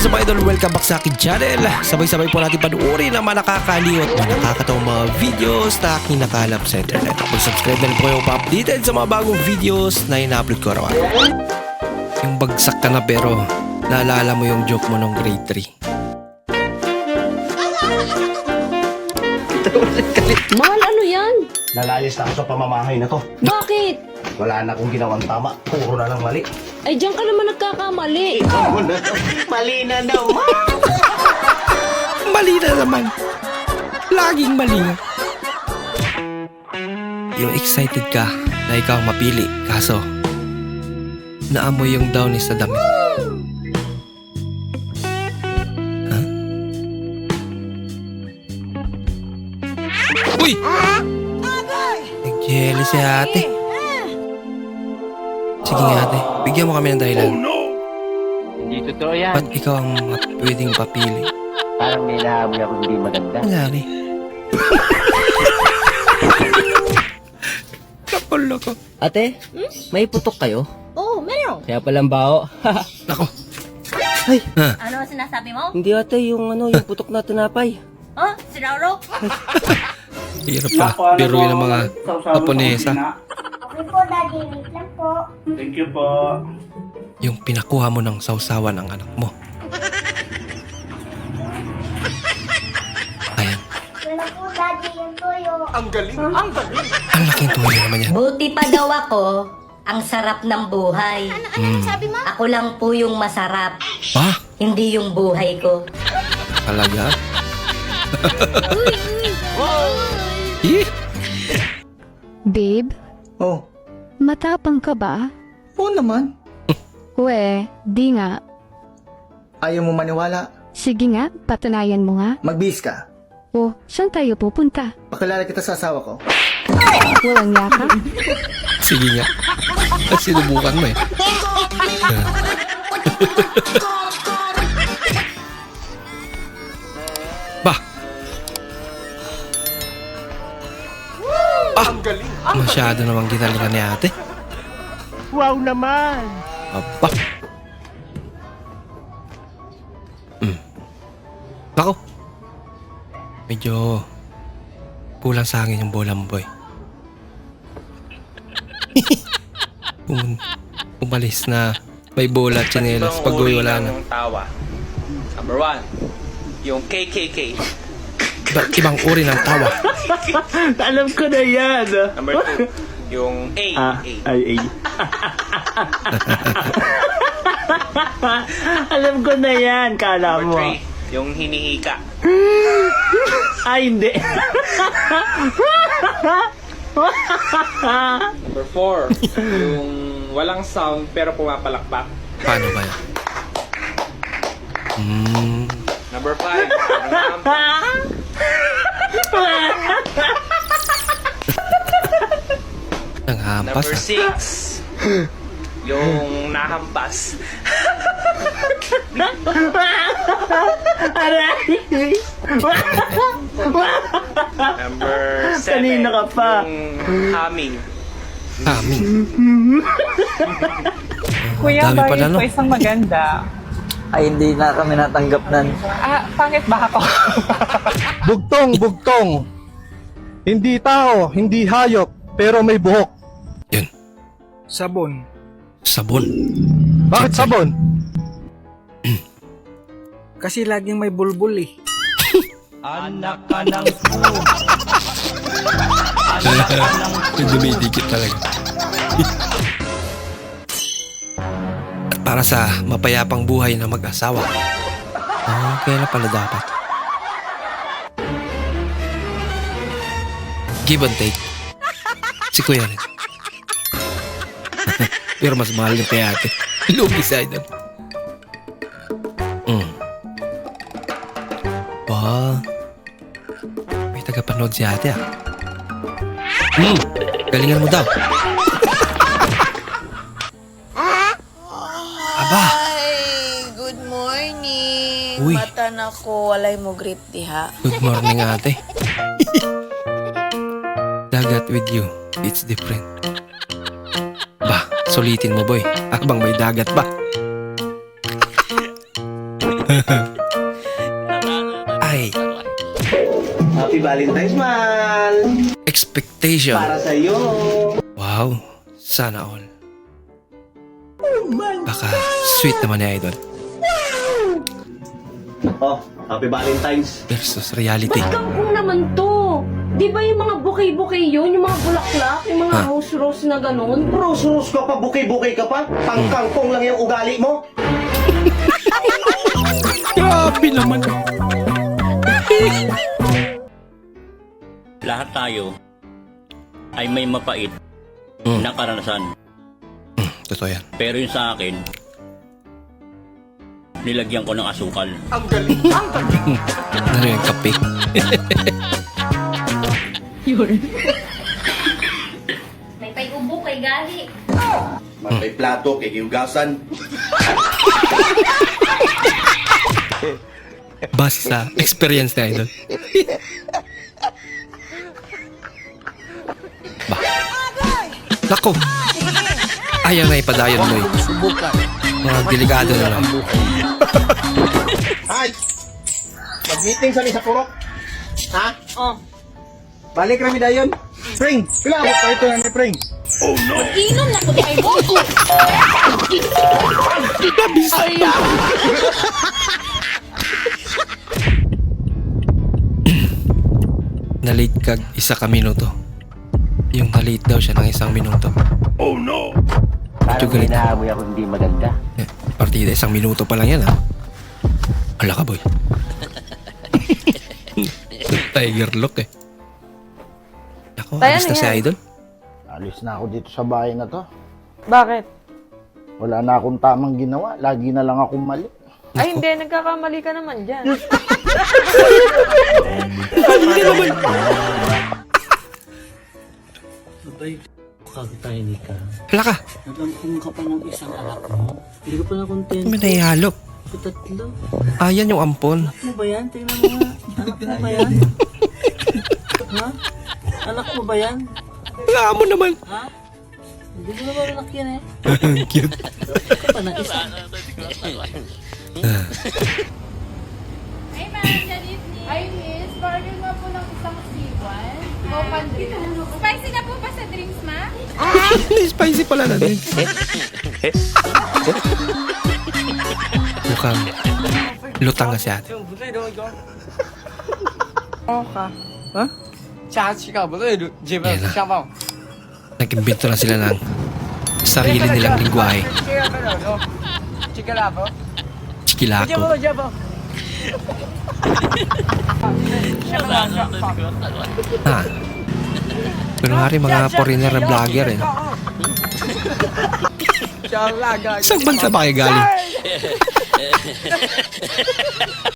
is up idol? Welcome back sa akin channel. Sabay-sabay po natin panuorin ang mga nakakaliw at mga mga videos na aking nakalap sa internet. Mag-subscribe na rin po kayo pa-updated sa mga bagong videos na ina-upload ko araw-araw. Yung bagsak ka na pero naalala mo yung joke mo nung grade 3. Mahal, Nalayas na ako sa pamamahay na to. Bakit? Wala na akong ginawang tama. Puro na lang mali. Ay, diyan ka naman nagkakamali. Ikaw na Mali na naman. Mali na naman. Laging mali. Yung excited ka na ikaw ang mapili. Kaso, naamoy yung downy sa damit. Ha? Uy! Nag-jelly si ate. Sige nga ate, bigyan mo kami ng dahilan. Hindi totoo yan. Ba't ikaw ang pwedeng papili? Parang may nahamoy ako hindi maganda. Nangyari. Nakulo ko. Ate, may putok kayo? Oo, oh, meron. Kaya palang bao. Nako. Ay, Ano sinasabi mo? hindi ate yung ano, yung putok na tinapay. Oh, sinauro? Hirap pa. Biruin ng mga Japonesa. Okay po, Daddy. Wait lang po. Thank you po. Yung pinakuha mo ng sausawan ng anak mo. Ayan. Wala po, Daddy. Yung toyo. Ang laking tuloy naman yan. Buti pa daw ako, ang sarap ng buhay. Hmm. Ako lang po yung masarap, Ha? hindi yung buhay ko. Talaga? Eh? Babe, Oh, matapang ka ba? oo naman. We, di nga. Ayaw mo maniwala. Sige nga, patunayan mo nga. Magbihis ka. O, saan tayo pupunta? Pakilala kita sa asawa ko. Walang yaka? Sige nga. Sinubukan mo eh. Ah! Masyado namang ginalingan ni ate. Wow naman! Aba! Hmm. Ako! Medyo kulang sa akin yung bola mo, boy. Um, umalis na may bola at tsinelas pag uwi wala na. tawa. Number one, yung KKK. Iba't ibang uri ng tawa. Alam ko na yan! Number two, yung A. Ah, A. ay, ay. Alam ko na yan, kala Number mo. three, yung hinihika. Ay, hindi. Number four, yung walang sound pero pumapalakpak. Paano ba yan? Hmm. Number five, yung Nanghampas Number six, yung nahampas. Number seven, Kanina ka pa. yung humming. Aming. Kuya, Dami pala, no? po isang maganda? Ay, hindi na kami natanggap nan. Ah, pangit ba ako? Bugtong, bugtong. Hindi tao, hindi hayop, pero may buhok. Yun. Sabon. Sabon. Bakit sabon? Kasi laging may bulbul eh. Dumidikit talaga. Para sa mapayapang buhay na mag-asawa. Oh, kaya pala dapat. Give and take. Si Kuya rin. Pero mas mahal yung kay ate. Lugi sa idol. Mm. Ba? May tagapanood si ate ah. Hmm, galingan mo daw. Aba, Ay, good morning. Uy. Mata na ko, walay mo grip diha. good morning ate. Dagat with you, it's different. Ba, sulitin mo boy, habang may dagat ba? Ay, Happy Valentine's man! expectation. Para sa'yo! Wow, sana all. Baka sweet naman ni Idol Oh, Happy Valentine's! versus reality. Kangkong naman to. Di ba yung mga bukay-bukay yun? Yung mga bulaklak? Yung mga Ha? rose-rose na ganun? Rus-rus ka pa, bukay-bukay ka pa? Pangkangkong lang yung ugali mo? Grabe naman. Lahat tayo ay may mapait Mm. na karanasan. Totoo yan. Pero yung sa akin, nilagyan ko ng asukal. Ano yung kape? May pay-ubo kay gali. May plato, kikiugasan. Base sa experience ni Idol. ba? Nako! Ayaw na ipadayon mo eh. Mga delikado na lang. Ay! Mag-meeting sa sa purok. Ha? Oh. Balik kami dayon. Spring, pila ako pa ito na ni Spring. Inom na ko di ay mo. Nalate kag isa ka minuto. Yung nalate daw siya ng isang minuto. Medyo galit. Parang ako hindi maganda. Partida, isang minuto pa lang yan ha. Ala ka boy. Tiger look eh. Ako, alis na si Idol. Alis na ako dito sa bahay na to. Bakit? Wala na akong tamang ginawa. Lagi na lang akong mali. Ay, hindi. Nagkakamali ka naman dyan. Ala ka. Nagangkong ka pa ng isang anak mo. Hindi ka pa na content. May nahihalok. Tatlo. Ah, yan yung ampon. Anak mo ba yan? Tingnan mo nga. Anak mo ba yan? ha? Anak mo ba yan? Wala mo naman. Hindi mo naman anak yan eh. Cute. Ka pa ng isa. Ay, miss, burger nga po ng isang siwan. O, pandrin. Spicy na po ba sa drinks, ma? Spicy pala na din. Mukhang lutang nga si ate. Yan na. Nag-imbento na sila ng sarili nilang lingwahe. Chikilako. Ha? Hari mga foreigner na vlogger eh. Saan bansa ba kayo galing?